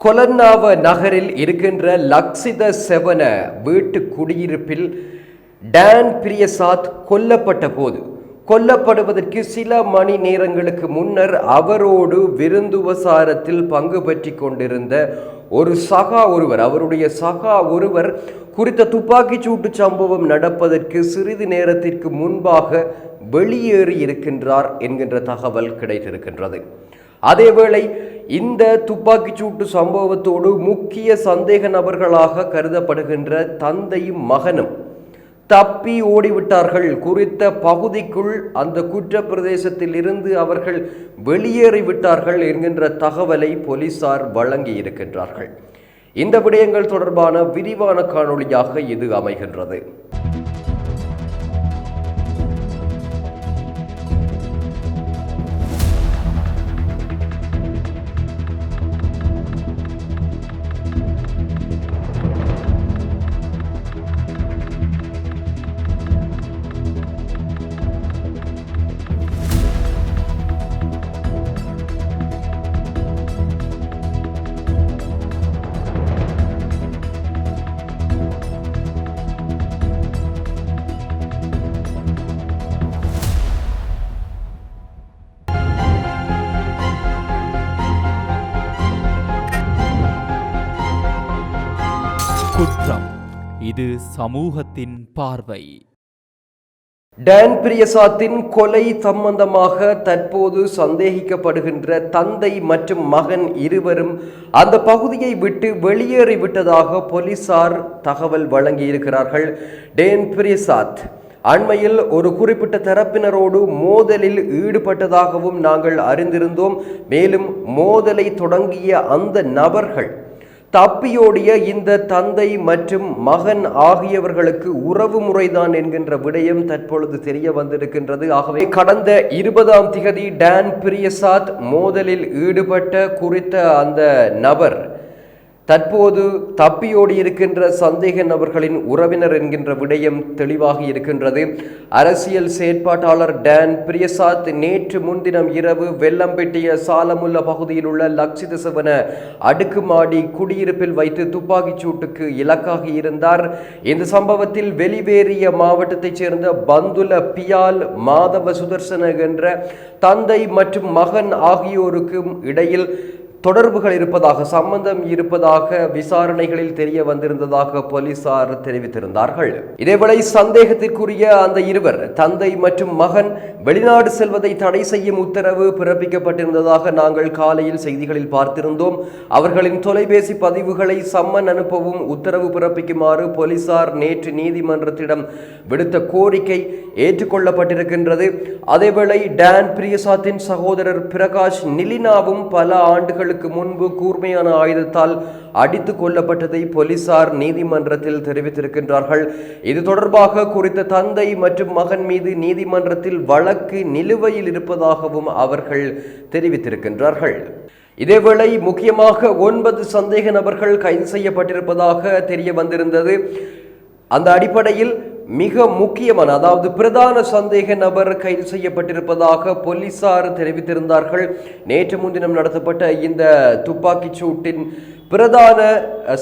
கொலன்னாவ நகரில் இருக்கின்ற லக்ஷித செவன வீட்டு குடியிருப்பில் டான் பிரியசாத் கொல்லப்பட்ட போது கொல்லப்படுவதற்கு சில மணி நேரங்களுக்கு முன்னர் அவரோடு விருந்துபசாரத்தில் பங்கு பற்றி கொண்டிருந்த ஒரு சகா ஒருவர் அவருடைய சகா ஒருவர் குறித்த துப்பாக்கிச் சூட்டு சம்பவம் நடப்பதற்கு சிறிது நேரத்திற்கு முன்பாக வெளியேறி இருக்கின்றார் என்கின்ற தகவல் கிடைத்திருக்கின்றது. அதேவேளை இந்த துப்பாக்கிச் சூட்டு சம்பவத்தோடு முக்கிய சந்தேக நபர்களாக கருதப்படுகின்ற தந்தையும் மகனும் தப்பி ஓடிவிட்டார்கள். குறித்த பகுதிக்குள் அந்த குற்ற பிரதேசத்தில் இருந்து அவர்கள் வெளியேறிவிட்டார்கள் என்கின்ற தகவலை போலீசார் வழங்கி இருக்கின்றார்கள் இந்த விடயங்கள் தொடர்பான விரிவான காணொளியாக இது அமைகின்றது. குற்றம். இது சமூகத்தின் பார்வை. டேன் பிரியசாத்தின் கொலை சம்பந்தமாக தற்போது சந்தேகிக்கப்படுகின்ற தந்தை மற்றும் மகன் இருவரும் அந்த பகுதியை விட்டு வெளியேறிவிட்டதாக போலீசார் தகவல் வழங்கியிருக்கிறார்கள் டேன் பிரியசாத். அண்மையில் ஒரு குறிப்பிட்ட தரப்பினரோடு மோதலில் ஈடுபட்டதாகவும் நாங்கள் அறிந்திருந்தோம். மேலும் மோதலை தொடங்கிய அந்த நபர்கள் தப்பியோடிய இந்த தந்தை மற்றும் மகன் ஆகியவர்களுக்கு உறவு முறைதான் என்கின்ற விடயம் தற்பொழுது தெரிய வந்திருக்கின்றது. ஆகவே கடந்த இருபதாம் திகதி டான் பிரியசாத் மோதலில் ஈடுபட்ட குறித்த அந்த நபர் தற்போது தப்பியோடி இருக்கின்ற சந்தேக நபர்களின் உறவினர் என்கின்ற விடயம் தெளிவாக இருக்கின்றது. அரசியல் செயற்பாட்டாளர் டேன் பிரியசாத் நேற்று முன்தினம் இரவு வெள்ளம்பெட்டிய சாலமுல்ல பகுதியில் உள்ள லக்ஷித சிவன அடுக்குமாடி குடியிருப்பில் வைத்து துப்பாக்கிச் சூட்டுக்கு இலக்காகி இருந்தார். இந்த சம்பவத்தில் வெளிவேறிய மாவட்டத்தைச் சேர்ந்த பந்துல பியால் மாதவ சுதர்சன என்ற தந்தை மற்றும் மகன் ஆகியோருக்கும் இடையில் தொடர்புகள் இருப்பதாக சம்பந்தம் இருப்பதாக விசாரணைகளில் தெரிய வந்திருந்ததாக போலீசார் தெரிவித்திருந்தார்கள். இதேவேளை சந்தேகத்திற்குரிய அந்த இருவர் தந்தை மற்றும் மகன் வெளிநாடு செல்வதை தடை செய்யும் உத்தரவு பிறப்பிக்கப்பட்டிருந்ததாக நாங்கள் காலையில் செய்திகளில் பார்த்திருந்தோம். அவர்களின் தொலைபேசி பதிவுகளை சம்மன் அனுப்பவும் உத்தரவு பிறப்பிக்குமாறு போலீசார் நேற்று நீதிமன்றத்திடம் விடுத்த கோரிக்கை ஏற்றுக்கொள்ளப்பட்டிருக்கின்றது. அதேவேளை டான் பிரியசாத்தின் சகோதரர் பிரகாஷ் நிலினாவும் பல ஆண்டுகள் நாட்களுக்கு முன்பு கூர்மையான ஆயுதத்தால் அடித்து கொல்லப்பட்டதை போலீசார் நீதிமன்றத்தில் தெரிவித்திருக்கின்றார்கள். இது தொடர்பாக குறித்த தந்தை மற்றும் மகன் மீது நீதிமன்றத்தில் வழக்கு நிலுவையில் இருப்பதாகவும் அவர்கள் தெரிவித்திருக்கின்றார்கள். இதேவேளை முக்கியமாக ஒன்பது சந்தேக நபர்கள் கைது செய்யப்பட்டிருப்பதாக தெரிய வந்திருந்தது அந்த அடிப்படையில் மிக முக்கியமான அதாவது பிரதான சந்தேக நபர் கைது செய்யப்பட்டிருப்பதாக போலீசார் தெரிவித்திருந்தார்கள். நேற்று முன்தினம் நடத்தப்பட்ட இந்த துப்பாக்கிச் சூட்டின் பிரதான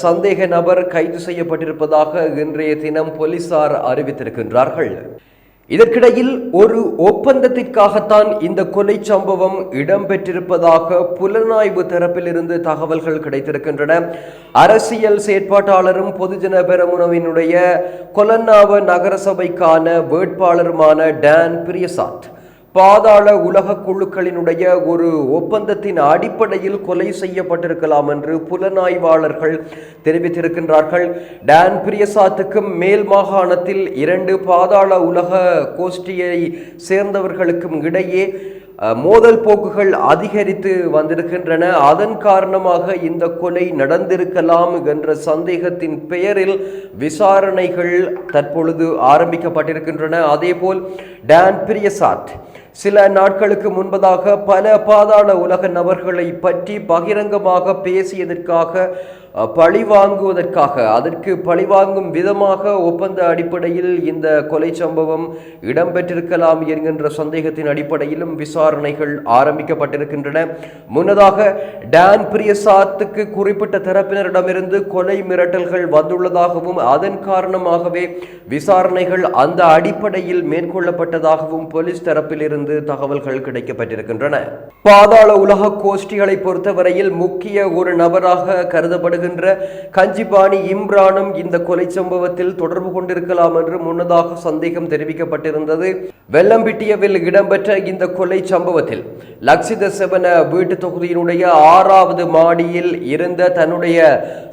சந்தேக நபர் கைது செய்யப்பட்டிருப்பதாக இன்றைய தினம் போலீசார் அறிவித்திருக்கின்றார்கள். இதற்கிடையில் ஒரு ஒப்பந்தத்திற்காகத்தான் இந்த கொலை சம்பவம் இடம்பெற்றிருப்பதாக புலனாய்வு தரப்பிலிருந்து தகவல்கள் கிடைத்திருக்கின்றன. அரசியல் செயற்பாட்டாளரும் பொதுஜன பெரமுனவினுடைய கொலன்னாவ நகரசபைக்கான வேட்பாளருமான டான் பிரியசாத். பாதாள உலக குழுக்களினுடைய ஒரு ஒப்பந்தத்தின் அடிப்படையில் கொலை செய்யப்பட்டிருக்கலாம் என்று புலனாய்வாளர்கள் தெரிவித்திருக்கின்றார்கள். டான் பிரியசாத்துக்கும் மேல் மாகாணத்தில் இரண்டு பாதாள உலக கோஷ்டியை சேர்ந்தவர்களுக்கும் இடையே மோதல் போக்குகள் அதிகரித்து வந்திருக்கின்றன. அதன் காரணமாக இந்த கொலை நடந்திருக்கலாம் என்ற சந்தேகத்தின் பெயரில் விசாரணைகள் தற்பொழுது ஆரம்பிக்கப்பட்டிருக்கின்றன. அதேபோல் டான் பிரியசாத் சில நாட்களுக்கு முன்பதாக பல பாதாள உலக நபர்களை பற்றி பகிரங்கமாக பேசியதற்காக பழிவாங்குவதற்காக பழி வாங்குவதற்காக அதற்கு பழிவாங்கும் விதமாக ஒப்பந்த அடிப்படையில் இந்த கொலை சம்பவம் இடம்பெற்றிருக்கலாம் என்கின்ற சந்தேகத்தின் அடிப்படையிலும் விசாரணைகள் ஆரம்பிக்கப்பட்டிருக்கின்றன. முன்னதாக டான் பிரியசாத்துக்கு குறிப்பிட்ட தரப்பினரிடமிருந்து கொலை மிரட்டல்கள் வந்துள்ளதாகவும் அதன் காரணமாகவே விசாரணைகள் அந்த அடிப்படையில் மேற்கொள்ளப்பட்டதாகவும் போலீஸ் தரப்பிலிருந்து தகவல்கள் கிடைக்கப்பட்டிருக்கின்றன. பாதாள உலக கோஷ்டிகளை பொறுத்தவரையில் முக்கிய ஒரு நபராக கருதப்படுகின்ற கஞ்சிபாணி இம்ரானும் இந்த கொலை சம்பவத்தில் தொடர்பு கொண்டிருக்கலாம் என்று முன்னதாக சந்தேகம் தெரிவிக்கப்பட்டிருந்தது. வெள்ளம்பிட்டியவில் இடம்பெற்ற இந்த கொலை சம்பவத்தில் லக்ஷித செவன வீட்டு தொகுதியினுடைய ஆறாவது மாடியில் இருந்த தன்னுடைய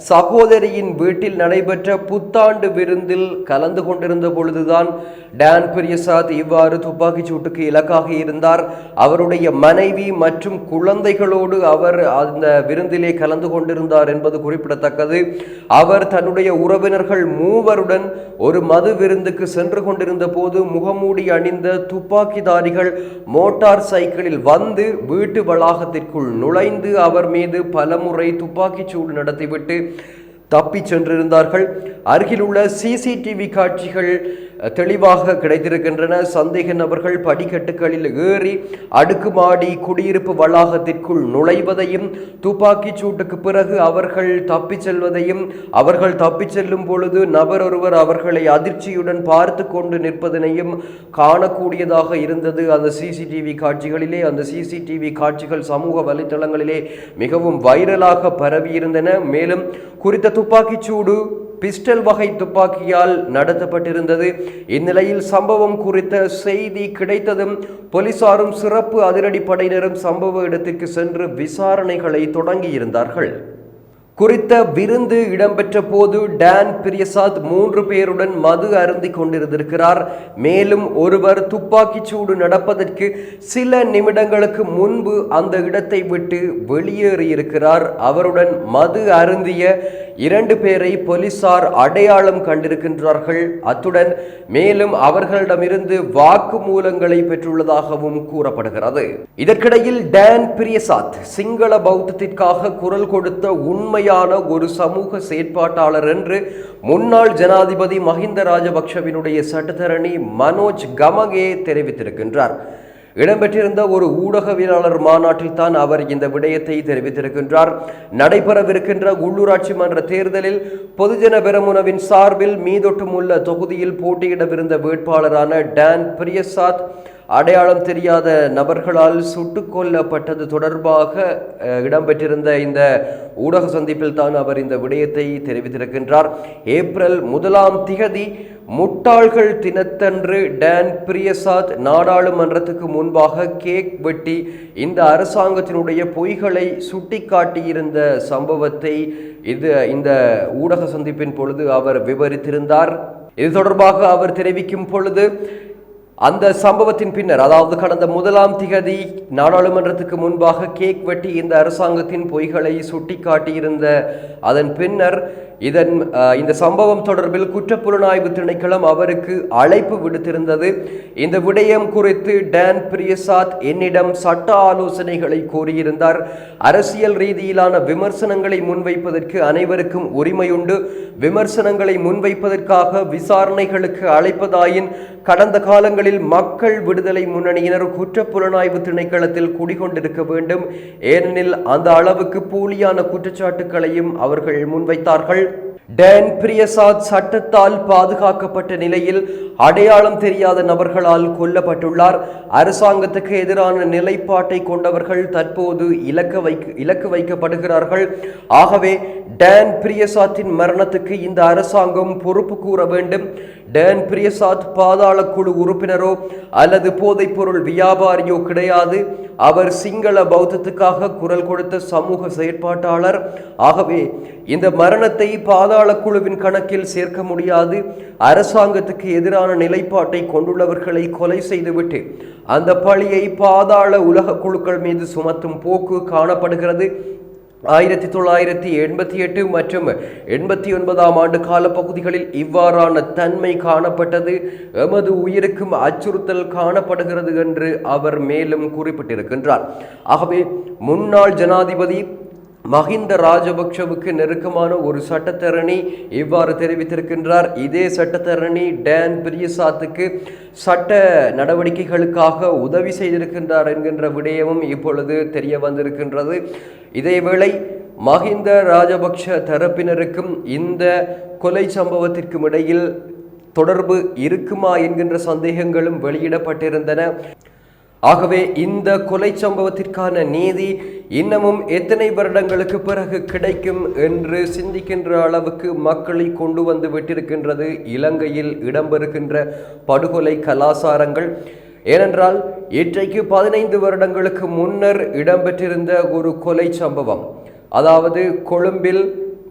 சகோதரியின் வீட்டில் நடைபெற்ற புத்தாண்டு விருந்தில் கலந்து கொண்டிருந்த பொழுதுதான் டான் பிரியசாத் இவ்வாறு துப்பாக்கிச் சூட்டுக்கு இலக்காக இருந்தார். அவருடைய மனைவி மற்றும் குழந்தைகளோடு அவர் அந்த விருந்திலே கலந்து கொண்டிருந்தார் என்பது குறிப்பிடத்தக்கது. அவர் தன்னுடைய உறவினர்கள் மூவருடன் ஒரு மது விருந்துக்கு சென்று கொண்டிருந்த போது முகமூடி அணிந்த துப்பாக்கிதாரிகள் மோட்டார் சைக்கிளில் வந்து வீட்டு வளாகத்திற்குள் நுழைந்து அவர் மீது பலமுறை துப்பாக்கிச் சூடு நடத்திவிட்டு தப்பிச் சென்றிருந்தார்கள். அருகிலுள்ள சிசிடிவி காட்சிகள் தெளிவாக கிடைத்திருக்கின்றன. சந்தேக நபர்கள் படிக்கட்டுகளில் ஏறி அடுக்குமாடி குடியிருப்பு வளாகத்திற்குள் நுழைவதையும் துப்பாக்கிச் சூட்டுக்கு பிறகு அவர்கள் தப்பிச் செல்வதையும் அவர்கள் தப்பிச் செல்லும் பொழுது நபர் ஒருவர் அவர்களை அதிர்ச்சியுடன் பார்த்து கொண்டு நிற்பதனையும் காணக்கூடியதாக இருந்தது. அந்த சிசிடிவி காட்சிகளிலே அந்த சிசிடிவி காட்சிகள் சமூக வலைத்தளங்களிலே மிகவும் வைரலாக பரவியிருந்தன. மேலும் குறித்த துப்பாக்கிச் சூடு பிஸ்டல் வகை துப்பாக்கியால் நடத்தப்பட்டிருந்தது. இந்நிலையில் சம்பவம் குறித்த செய்தி கிடைத்ததும் போலீசாரும் சிறப்பு அதிரடிப்படையினரும் சம்பவ இடத்திற்கு சென்று விசாரணைகளை தொடங்கியிருந்தார்கள். குறித்த விருந்து இடம்பெற்ற போது டான் பிரியசாத் மூன்று பேருடன் மது அருந்தி கொண்டிருந்திருக்கிறார். மேலும் ஒருவர் துப்பாக்கிச் சூடு நடப்பதற்கு சில நிமிடங்களுக்கு முன்பு அந்த இடத்தை விட்டு வெளியேறியிருக்கிறார். அவருடன் மது அருந்திய இரண்டு பேரை போலீசார் அடையாளம் கண்டிருக்கின்றார்கள். அத்துடன் மேலும் அவர்களிடமிருந்து வாக்குமூலங்களை பெற்றுள்ளதாகவும் கூறப்படுகிறது. இதற்கிடையில் டான் பிரியசாத் சிங்கள பௌத்தத்திற்காக குரல் கொடுத்த உண்மை உண்மையான ஒரு சமூக செயற்பாட்டாளர் என்று முன்னாள் ஜனாதிபதி மஹிந்த ராஜபக்ஷவினுடைய சட்டத்தரணி மனோஜ் கமகே தெரிவித்திருக்கின்றார். இடம்பெற்றிருந்த ஒரு ஊடகவியலாளர் மாநாட்டில் தான் அவர் இந்த விடயத்தை தெரிவித்திருக்கின்றார். நடைபெறவிருக்கின்ற உள்ளூராட்சி மன்ற தேர்தலில் பொதுஜன பெரமுனவின் சார்பில் மீதொட்டுமுள்ள தொகுதியில் போட்டியிடவிருந்த வேட்பாளரான டான் பிரியசாத் அடையாளம் தெரியாத நபர்களால் சுட்டுக் கொல்லப்பட்டது தொடர்பாக இடம்பெற்றிருந்த இந்த ஊடக சந்திப்பில் தான் அவர் இந்த விடயத்தை தெரிவித்திருக்கின்றார். ஏப்ரல் முதலாம் திகதி முட்டாள்கள் தினத்தன்று டேன் பிரியசாத் நாடாளுமன்றத்துக்கு முன்பாக கேக் வெட்டி இந்த அரசாங்கத்தினுடைய பொய்களை சுட்டிக்காட்டியிருந்த சம்பவத்தை இது இந்த ஊடக சந்திப்பின் பொழுது அவர் விவரித்திருந்தார். இது தொடர்பாக அவர் தெரிவிக்கும் பொழுது அந்த சம்பவத்தின் பின்னர் அதாவது கடந்த முதலாம் திகதி நாடாளுமன்றத்துக்கு முன்பாக கேக் வெட்டி இந்த அரசாங்கத்தின் பொய்களை சுட்டிக்காட்டியிருந்த அதன் பின்னர் இதன் இந்த சம்பவம் தொடர்பில் குற்றப்புலனாய்வு திணைக்களம் அவருக்கு அழைப்பு விடுத்திருந்தது. இந்த விடயம் குறித்து டான் பிரியசாத் என்னிடம் சட்ட ஆலோசனைகளை கோரியிருந்தார். அரசியல் ரீதியிலான விமர்சனங்களை முன்வைப்பதற்கு அனைவருக்கும் உரிமையுண்டு. விமர்சனங்களை முன்வைப்பதற்காக விசாரணைகளுக்கு அழைப்பதாயின் கடந்த காலங்களில் மக்கள் விடுதலை முன்னணியினர் குற்றப்புலனாய்வு திணைக்களத்தில் குடிகொண்டிருக்க வேண்டும். ஏனெனில் அந்த அளவுக்கு போலியான குற்றச்சாட்டுக்களையும் அவர்கள் முன்வைத்தார்கள். டேன் பிரியசாத் சட்டத்தால் பாதுகாக்கப்பட்ட நிலையில் அடையாளம் தெரியாத நபர்களால் கொல்லப்பட்டுள்ளார். அரசாங்கத்துக்கு எதிரான நிலைப்பாட்டை கொண்டவர்கள் தற்போது இலக்கு வைக்க இலக்கு வைக்கப்படுகிறார்கள். ஆகவே டேன் பிரியசாத்தின் மரணத்துக்கு இந்த அரசாங்கம் பொறுப்பு கூற வேண்டும். டேன் பிரியசாத் பாதாள குழு உறுப்பினரோ அல்லது போதைப்பொருள் வியாபாரியோ கிடையாது. அவர் சிங்கள பௌத்தத்துக்காக குரல் கொடுத்த சமூக செயற்பாட்டாளர். ஆகவே இந்த மரணத்தை பாதாள குழுவின் கணக்கில் சேர்க்க முடியாது. அரசாங்கத்துக்கு எதிரான நிலைப்பாட்டை கொண்டுள்ளவர்களை கொலை செய்துவிட்டு அந்த பழியை பாதாள உலக குழுக்கள் மீது சுமத்தும் போக்கு காணப்படுகிறது. ஆயிரத்தி தொள்ளாயிரத்தி எண்பத்தி எட்டு மற்றும் எண்பத்தி ஒன்பதாம் ஆண்டு காலப்பகுதிகளில் இவ்வாறான தன்மை காணப்பட்டது. எமது உயிருக்கும் அச்சுறுத்தல் காணப்படுகிறது என்று அவர் மேலும் குறிப்பிட்டிருக்கின்றார். ஆகவே முன்னாள் ஜனாதிபதி மஹிந்த ராஜபக்ஷவுக்கு நெருக்கமான ஒரு சட்டத்தரணி இவ்வாறு தெரிவித்திருக்கின்றார். இதே சட்டத்தரணி டேன் பிரியசாத்துக்கு சட்ட நடவடிக்கைகளுக்காக உதவி செய்திருக்கின்றார் என்கின்ற விடயமும் இப்பொழுது தெரிய வந்திருக்கின்றது. இதேவேளை மஹிந்த ராஜபக்ஷ தரப்பினருக்கும் இந்த கொலை சம்பவத்திற்கும் இடையில் தொடர்பு இருக்குமா என்கின்ற சந்தேகங்களும் வெளியிடப்பட்டிருந்தன. ஆகவே இந்த கொலை சம்பவத்திற்கான நீதி இன்னமும் எத்தனை வருடங்களுக்கு பிறகு கிடைக்கும் என்று சிந்திக்கின்ற அளவுக்கு மக்களை கொண்டு வந்து விட்டிருக்கின்றது இலங்கையில் இடம்பெறுகின்ற படுகொலை கலாசாரங்கள். ஏனென்றால் இன்றைக்கு பதினைந்து வருடங்களுக்கு முன்னர் இடம்பெற்றிருந்த ஒரு கொலை சம்பவம். அதாவது கொழும்பில்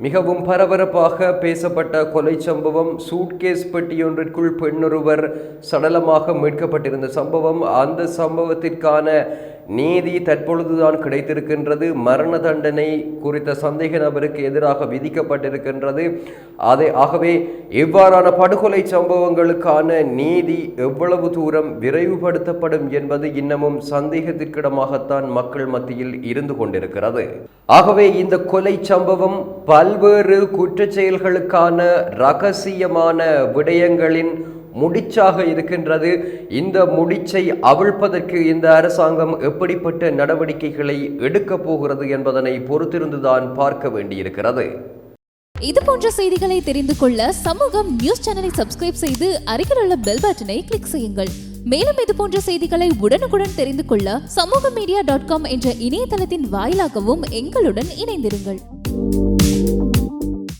மிகவும் பரபரப்பாக பேசப்பட்ட கொலை சம்பவம் சூட்கேஸ் பெட்டியொன்றிற்குள் பெண்ணொருவர் சடலமாக மீட்கப்பட்டிருந்த சம்பவம். அந்த சம்பவத்திற்கான நீதி தற்பொழுதுதான் கிடைத்திருக்கின்றது. மரண தண்டனை குறித்த சந்தேக நபருக்கு எதிராக விதிக்கப்பட்டிருக்கின்றது. அதை ஆகவே இவ்வாறான படுகொலை சம்பவங்களுக்கான நீதி எவ்வளவு தூரம் விரைவுபடுத்தப்படும் என்பது இன்னமும் சந்தேகத்திற்கிடமாகத்தான் மக்கள் மத்தியில் இருந்து கொண்டிருக்கிறது. ஆகவே இந்த கொலை சம்பவம் பல்வேறு குற்ற செயல்களுக்கான ரகசியமான விடயங்களின் முடிச்சாக இருக்கின்றது. இந்த முடிச்சை அவிழ்ப்பதற்கு இந்த அரசாங்கம் எப்படிப்பட்ட நடவடிக்கைகளை எடுக்கப் போகிறது என்பதனை பொறுத்திருந்துதான் பார்க்க வேண்டியிருக்கிறது. இது போன்ற செய்திகளை தெரிந்து கொள்ள சமூகம் நியூஸ் சேனலை சப்ஸ்கிரைப் செய்து அருகில் உள்ள பெல் பட்டனை கிளிக் செய்யுங்கள். மேலும் இது போன்ற செய்திகளை உடனுக்குடன் தெரிந்து கொள்ள சமூக மீடியா டாட் காம் என்ற இணையதளத்தின் வாயிலாகவும் எங்களுடன் இணைந்திருங்கள்.